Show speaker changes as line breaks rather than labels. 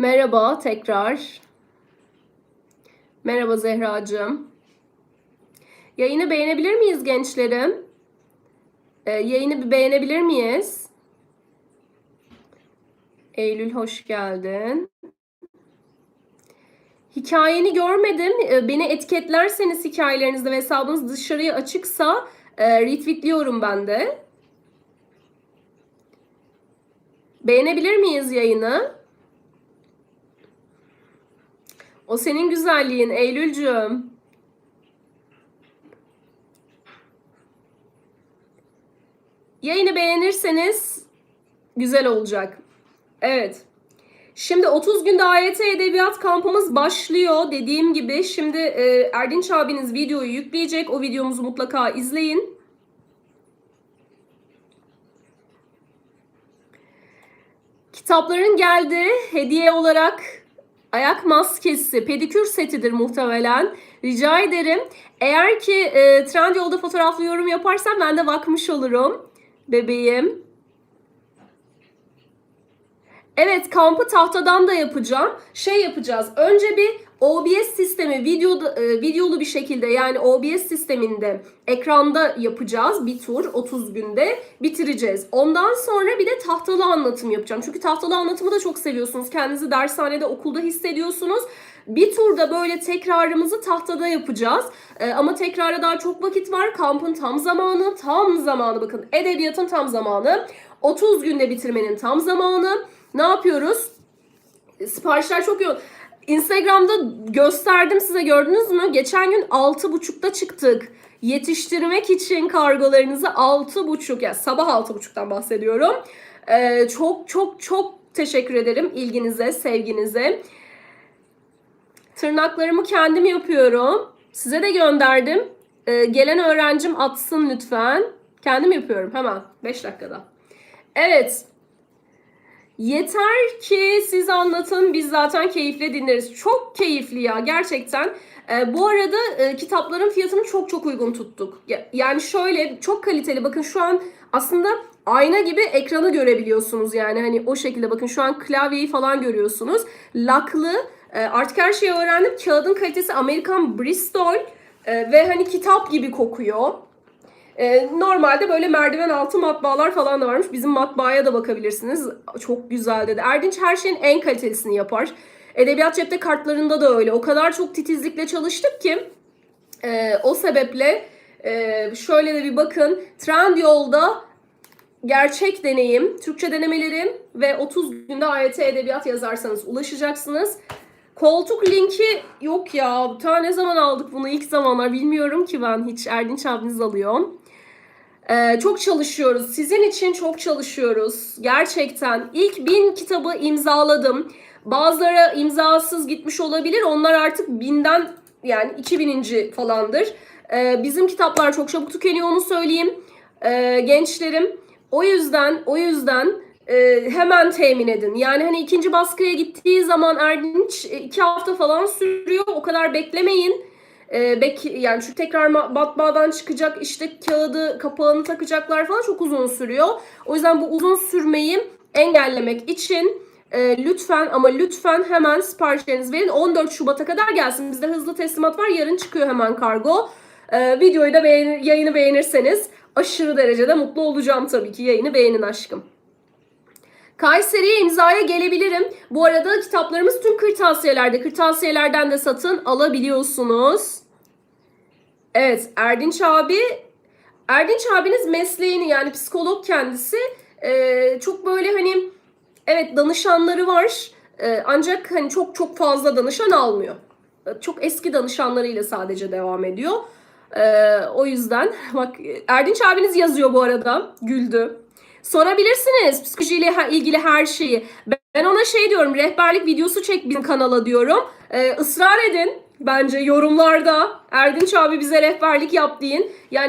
Merhaba tekrar. Merhaba Zehracığım. Yayını beğenebilir miyiz gençlerim? Ee, yayını bir beğenebilir miyiz? Eylül hoş geldin. Hikayeni görmedim. Ee, Beni etiketlerseniz hikayelerinizde ve hesabınız dışarıya açıksa e, retweetliyorum ben de. Beğenebilir miyiz yayını? O senin güzelliğin Eylülcüğüm. Yayını beğenirseniz güzel olacak. Evet. Şimdi 30 günde AYT Edebiyat kampımız başlıyor. Dediğim gibi şimdi e, Erdinç abiniz videoyu yükleyecek. O videomuzu mutlaka izleyin. Kitapların geldi hediye olarak ayak maskesi, pedikür setidir muhtemelen. Rica ederim. Eğer ki e, Trendyol'da fotoğraflı yorum yaparsam ben de bakmış olurum. Bebeğim. Evet kampı tahtadan da yapacağım. Şey yapacağız. Önce bir OBS sistemi video videolu bir şekilde yani OBS sisteminde ekranda yapacağız bir tur 30 günde bitireceğiz. Ondan sonra bir de tahtalı anlatım yapacağım. Çünkü tahtalı anlatımı da çok seviyorsunuz. Kendinizi dershanede okulda hissediyorsunuz. Bir turda böyle tekrarımızı tahtada yapacağız. Ee, ama tekrara daha çok vakit var. Kampın tam zamanı, tam zamanı bakın. Edebiyatın tam zamanı. 30 günde bitirmenin tam zamanı. Ne yapıyoruz? Siparişler çok yoğun. Instagram'da gösterdim size gördünüz mü? Geçen gün 6.30'da çıktık. Yetiştirmek için kargolarınızı 6.30 yani sabah 6.30'dan bahsediyorum. Ee, çok çok çok teşekkür ederim ilginize, sevginize. Tırnaklarımı kendim yapıyorum. Size de gönderdim. Ee, gelen öğrencim atsın lütfen. Kendim yapıyorum hemen 5 dakikada. Evet. Yeter ki siz anlatın biz zaten keyifle dinleriz. Çok keyifli ya gerçekten. Ee, bu arada e, kitapların fiyatını çok çok uygun tuttuk. Ya- Yani şöyle çok kaliteli bakın şu an aslında ayna gibi ekranı görebiliyorsunuz yani hani o şekilde bakın şu an klavyeyi falan görüyorsunuz. Laklı e, artık her şeyi öğrendim. Kağıdın kalitesi Amerikan Bristol e, ve hani kitap gibi kokuyor. Ee, normalde böyle merdiven altı matbaalar falan da varmış. Bizim matbaaya da bakabilirsiniz. Çok güzel dedi. Erdinç her şeyin en kalitelisini yapar. Edebiyat cepte kartlarında da öyle. O kadar çok titizlikle çalıştık ki e, o sebeple e, şöyle de bir bakın. Trendyol'da gerçek deneyim, Türkçe denemelerim ve 30 günde AYT edebiyat yazarsanız ulaşacaksınız. Koltuk linki yok ya. Ta ne zaman aldık bunu ilk zamanlar bilmiyorum ki ben hiç Erdinç abiniz alıyor. Ee, çok çalışıyoruz. Sizin için çok çalışıyoruz. Gerçekten. ilk bin kitabı imzaladım. Bazıları imzasız gitmiş olabilir. Onlar artık binden yani 2000. falandır. Ee, bizim kitaplar çok çabuk tükeniyor onu söyleyeyim. Ee, gençlerim. O yüzden o yüzden e, hemen temin edin. Yani hani ikinci baskıya gittiği zaman Erdinç e, iki hafta falan sürüyor. O kadar beklemeyin. E, bek yani şu tekrar ma- matbaadan çıkacak işte kağıdı kapağını takacaklar falan çok uzun sürüyor. O yüzden bu uzun sürmeyi engellemek için e, lütfen ama lütfen hemen siparişlerinizi verin. 14 Şubat'a kadar gelsin. Bizde hızlı teslimat var. Yarın çıkıyor hemen kargo. E, videoyu da beğenir, yayını beğenirseniz aşırı derecede mutlu olacağım tabii ki. Yayını beğenin aşkım. Kayseri'ye imzaya gelebilirim. Bu arada kitaplarımız tüm kırtasiyelerde. Kırtasiyelerden de satın alabiliyorsunuz. Evet Erdinç abi Erdinç abiniz mesleğini yani psikolog kendisi e, çok böyle hani evet danışanları var e, ancak hani çok çok fazla danışan almıyor. E, Çok eski danışanlarıyla sadece devam ediyor. E, o yüzden bak Erdinç abiniz yazıyor bu arada güldü. Sorabilirsiniz psikolojiyle ilgili her şeyi. Ben ona şey diyorum rehberlik videosu çek bizim kanala diyorum. Ee, ısrar edin bence yorumlarda Erdinç abi bize rehberlik yap deyin. Yani